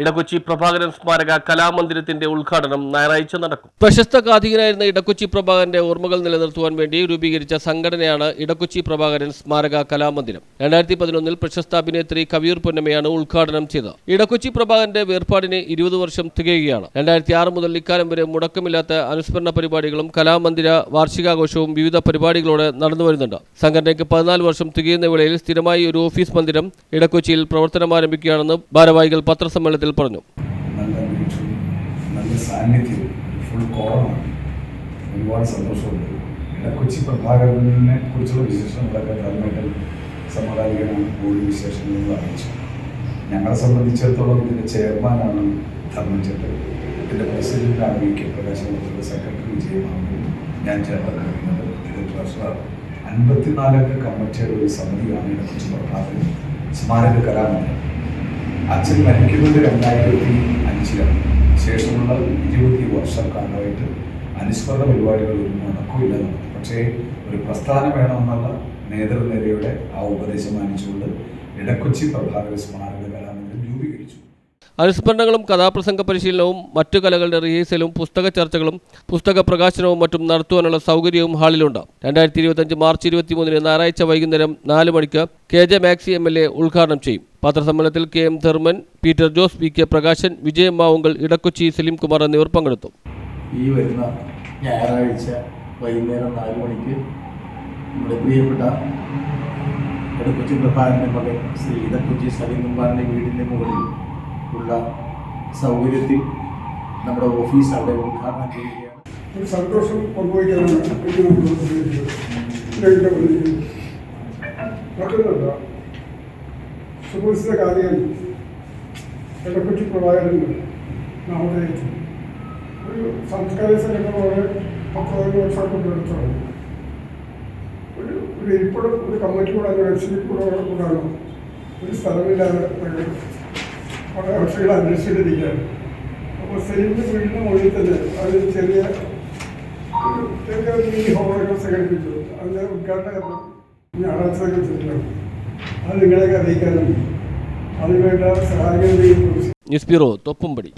Edakochi Prabhakaran സ്മാരക കലാമന്ദിരത്തിന്റെ ഉദ്ഘാടനം ഞായറാഴ്ച നടക്കും. പ്രശസ്ത കാഥികനായിരുന്ന ഇടക്കൊച്ചി പ്രഭാകരന്റെ ഓർമ്മകൾ നിലനിർത്തുവാൻ വേണ്ടി രൂപീകരിച്ച സംഘടനയാണ് ഇടക്കൊച്ചി പ്രഭാകരൻ സ്മാരക കലാമന്ദിരം. രണ്ടായിരത്തി പതിനൊന്നിൽ പ്രശസ്ത അഭിനേത്രി കവിയൂർ പൊന്നമ്മയാണ് ഉദ്ഘാടനം ചെയ്തത്. ഇടക്കൊച്ചി പ്രഭാകരന്റെ വേർപാടിന് ഇരുപത് വർഷം തികയുകയാണ്. രണ്ടായിരത്തി ആറ് മുതൽ ഇക്കാലം വരെ മുടക്കമില്ലാത്ത അനുസ്മരണ പരിപാടികളും കലാമന്ദിര വാർഷികാഘോഷവും വിവിധ പരിപാടികളോടെ നടന്നു വരുന്നുണ്ട്. സംഘടനയ്ക്ക് പതിനാല് വർഷം തികയുന്ന വേളയിൽ സ്ഥിരമായി ഒരു ഓഫീസ് മന്ദിരം ഇടക്കൊച്ചിയിൽ പ്രവർത്തനം ആരംഭിക്കുകയാണെന്ന് ഭാരവാഹികൾ പത്രസമ്മേളനത്തിൽ പറഞ്ഞു. വിശേഷങ്ങൾ അറിയിച്ചു. ഞങ്ങളെ സംബന്ധിച്ചിടത്തോളം ഇതിന്റെ ചെയർമാനാണ് ധർമ്മൻ ചേട്ടൻ. ഇതിന്റെ പ്രസിഡന്റാണ് വി കെ പ്രകാശനത്തിന്റെ സെക്രട്ടറി വിജയമാകുന്നു. ഞാൻ ചേർന്നിരിക്കുന്നത് ഇത് ട്രഷറർ. അൻപത്തിനാലംഗ കമ്മിറ്റിയുടെ ഒരു സമിതിയാണ് ഇതിനെക്കുറിച്ച് പ്രഭാകരൻ. സ്മാരക കലാമന്ദിരം അച്ഛൻ മരിക്കുന്നത് രണ്ടായിരത്തി അഞ്ചിലാണ്. ശേഷമുള്ള ഇരുപത്തി വർഷക്കാലമായിട്ട് അനുസ്മരണ പരിപാടികൾ ഒരു മുടക്കമില്ല നടത്തി പക്ഷേ ഒരു പ്രസ്ഥാനം വേണമെന്നുള്ള നേതൃനിരയുടെ ആ ഉപദേശം മാനിച്ചുകൊണ്ട് ഇടക്കൊച്ചി പ്രഭാകര സ്മാരക കലാമന്ദിരം രൂപീകരിച്ചു അനുസ്മരണങ്ങളും കഥാപ്രസംഗ പരിശീലനവും മറ്റു കലകളുടെ റിഹേഴ്സലും പുസ്തക ചർച്ചകളും പുസ്തക പ്രകാശനവും മറ്റും നടത്തുവാനുള്ള സൗകര്യവും ഹാളിലുണ്ട്. രണ്ടായിരത്തി ഇരുപത്തഞ്ച് മാർച്ച് ഇരുപത്തിമൂന്നിന് ഞായറാഴ്ച വൈകുന്നേരം നാല് മണിക്ക് K J Maxy M L A ഉദ്ഘാടനം ചെയ്യും. പത്രസമ്മേളനത്തിൽ K M Dharman Peter Jose P K Prakashan Vijayam Mavunkal Edakochi Saleem Kumar എന്നിവർ പങ്കെടുത്തു. ഈ വരുന്ന ഞായറാഴ്ച വൈകുന്നേരം നാല് മണിക്ക് നമ്മുടെ പ്രിയപ്പെട്ട ഇടക്കൊച്ചി പ്രഭാകരന്റെ മകൻ ശ്രീ ഇടക്കൊച്ചി സലീം കുമാറിന്റെ വീടിന്റെ മുകളിൽ ഉള്ള സൗകര്യത്തിൽ നമ്മുടെ ഓഫീസ് അവിടെ ഉദ്ഘാടനം ചെയ്യുകയാണ്. ഒരു സന്തോഷം പങ്കുവയ്ക്കാനാണ്. മറ്റൊന്നുമല്ല. സുഹൃത്തിന്റെ കാര്യം ഇടക്കൊച്ചി പ്രഭാകരൻ നാമധേയത്തിൽ ഒരു സാംസ്കാരിക സംഘടനയോടെ പത്ത് പതിനഞ്ച് വർഷം കൊണ്ടെടുത്താണ് ഒരു ഒരു ഇരിപ്പിടം ഒരു കമ്മിറ്റി കൂടെ അന്വേഷിച്ച് കൂടെ കൂടാണ് ഒരു സ്ഥലമില്ലാതെ കുറേ വർഷങ്ങൾ അന്വേഷിച്ചിട്ടിരിക്കുകയാണ്. അപ്പോൾ സെയിലിന്റെ വീടിന്റെ മുകളിൽ തന്നെ അതിൽ ചെറിയ ചെറിയ ഒരു മിനി ഹോമൊക്കെ സംഘടിപ്പിച്ചു. അതിന്റെ ഉദ്ഘാടനം ഞായറാഴ്ച വെച്ചിട്ടാണ് അത് നിങ്ങളെയൊക്കെ അറിയിക്കാനും അതിനുവേണ്ട സഹായങ്ങൾ ന്യൂസ് ബ്യൂറോ തൊപ്പുംപടി.